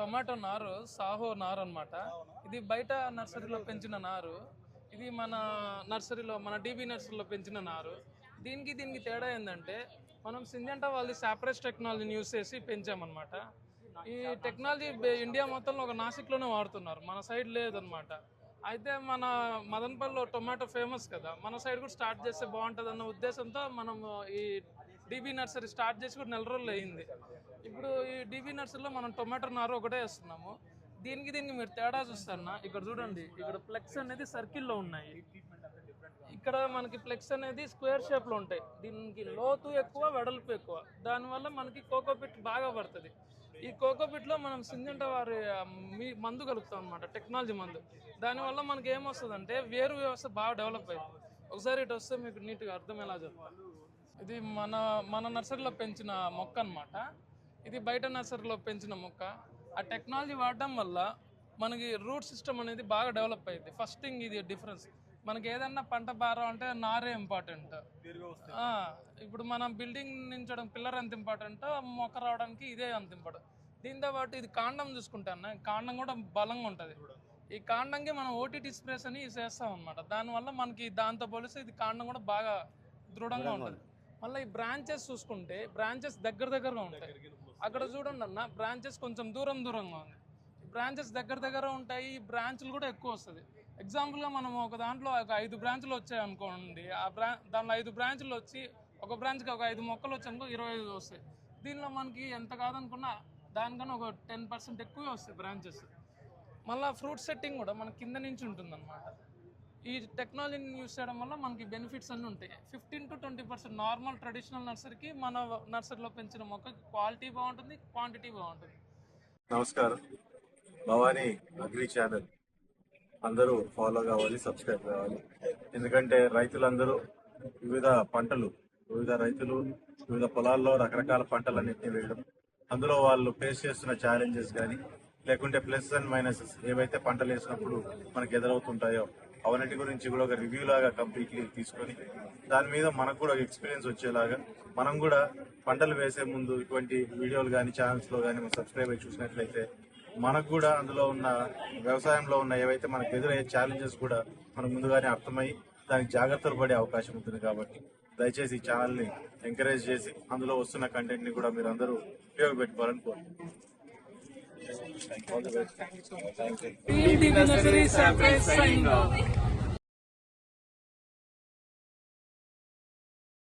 నారు అన్నమాట ఇది బయట నర్సరీలో పెంచిన నారు. ఇది మన నర్సరీలో మన డీబీ నర్సరీలో పెంచిన నారు. దీనికి దీనికి తేడా ఏంటంటే మనం సింజంటా వాళ్ళది సాపరేట్ టెక్నాలజీని యూస్ చేసి పెంచామన్నమాట. ఈ టెక్నాలజీ ఇండియా మొత్తంలో ఒక నాసిక్లోనే వాడుతున్నారు. మన సైడ్ లేదనమాట అయితే మన మదనపల్లిలో టొమాటో ఫేమస్ కదా. మన సైడ్ కూడా స్టార్ట్ చేస్తే బాగుంటుంది అన్న ఉద్దేశంతో మనం ఈ డీబీ నర్సరీ స్టార్ట్ చేసి కూడా నెల రోజులు అయింది. ఇప్పుడు ఈ డీబీ నర్సరీలో మనం టొమాటో నారు ఒకటే వేస్తున్నాము. దీనికి దీనికి మీరు తేడా చూస్తారన్నా ఇక్కడ చూడండి ఇక్కడ ఫ్లెక్స్ అనేది సర్కిల్లో ఉన్నాయి. ఇక్కడ మనకి ఫ్లెక్స్ అనేది స్క్వేర్ షేప్లో ఉంటాయి. దీనికి లోతు ఎక్కువ వెడల్పు ఎక్కువ. దానివల్ల మనకి కోకోపిట్ బాగా పడుతుంది. ఈ కోకోపిట్లో మనం సింజంట వారి మీ మందు కలుపుతాం అనమాట టెక్నాలజీ మందు. దానివల్ల మనకి ఏమొస్తుందంటే వేరు వ్యవస్థ బాగా డెవలప్ అయింది ఒకసారి ఇటు వస్తే మీకు నీట్గా అర్థం ఎలా చెప్పాలి ఇది మన మన నర్సరీలో పెంచిన మొక్క అన్నమాట. ఇది బయట నర్సరీలో పెంచిన మొక్క. ఆ టెక్నాలజీ వాడడం వల్ల మనకి రూట్ సిస్టమ్ అనేది బాగా డెవలప్ అయింది. ఫస్ట్ థింగ్ ఇది డిఫరెన్స్. మనకి ఏదన్నా పంట భారం అంటే నారే ఇంపార్టెంట్. ఇప్పుడు మనం బిల్డింగ్ నించడం పిల్లర్ ఎంత ఇంపార్టెంట్ మొక్క రావడానికి ఇదే అంత ఇంపార్టెంట్. దీంతో పాటు ఇది కాండం చూసుకుంటాను కాండం కూడా బలంగా ఉంటుంది. ఈ కాండంకి మనం ఓటీటీ స్ప్రేస్ అని చేస్తాం అనమాట దానివల్ల మనకి దాంతో పోలిస్తే ఇది కాండం కూడా బాగా దృఢంగా ఉంటుంది. మళ్ళీ ఈ బ్రాంచెస్ చూసుకుంటే బ్రాంచెస్ దగ్గర దగ్గరగా ఉంటాయి. అక్కడ చూడండి అన్న బ్రాంచెస్ కొంచెం దూరం దూరంగా ఉంది. బ్రాంచెస్ దగ్గర దగ్గర ఉంటాయి ఈ బ్రాంచ్లు కూడా ఎక్కువ వస్తుంది. ఎగ్జాంపుల్గా మనం ఒక దాంట్లో ఒక ఐదు బ్రాంచ్లు వచ్చాయి అనుకోండి ఆ బ్రా దాంట్లో ఐదు బ్రాంచ్లు వచ్చి ఒక బ్రాంచ్కి ఒక ఐదు మొక్కలు వచ్చి అనుకో ఇరవై ఐదు వస్తాయి. దీనిలో మనకి ఎంత కాదనుకున్నా దానికన్నా ఒక టెన్ పర్సెంట్ ఎక్కువే వస్తాయి బ్రాంచెస్ మళ్ళీ ఫ్రూట్ సెట్టింగ్ కూడా మన కింద నుంచి ఉంటుందన్నమాట. ఈ టెక్నాలజీని యూస్ చేయడం వల్ల మనకి బెనిఫిట్స్ అన్నీ ఉంటాయి. Fifteen to percent normal traditional నర్సరీకి మన నర్సరీలో పెంచిన మొక్క క్వాలిటీ బాగుంటుంది క్వాంటిటీ బాగుంటుంది. నమస్కారం. Bhavani agri channel. అందరూ ఫాలో కావాలి సబ్స్క్రైబ్ కావాలి. ఎందుకంటే రైతులందరూ వివిధ పంటలు వివిధ రైతులు వివిధ పొలాల్లో రకరకాల పంటలన్నింటినీ వేయడం అందులో వాళ్ళు ఫేస్ చేస్తున్న ఛాలెంజెస్ కానీ లేకుంటే ప్లస్ అండ్ మైనసెస్ ఏవైతే పంటలు వేసినప్పుడు మనకు ఎదురవుతుంటాయో అవన్నిటి గురించి కూడా ఒక రివ్యూ లాగా కంప్లీట్లీ తీసుకొని దాని మీద మనకు కూడా ఎక్స్పీరియన్స్ వచ్చేలాగా మనం కూడా పంటలు వేసే ముందు ఇటువంటి వీడియోలు కానీ ఛానల్స్లో కానీ కానీ సబ్స్క్రైబ్ అయి చూసినట్లయితే మనకు కూడా అందులో ఉన్న వ్యవసాయంలో ఉన్న ఏవైతే మనకు ఎదురయ్యే ఛాలెంజెస్ కూడా మనకు ముందుగానే అర్థమై దానికి జాగ్రత్తలు పడే అవకాశం ఉంటుంది కాబట్టి దయచేసి ఈ ఛానల్ని ఎంకరేజ్ చేసి అందులో వస్తున్న కంటెంట్ని కూడా మీరు అందరూ ఉపయోగపెట్టుకోవాలని కోరుకుంటున్నాను Thank you so much.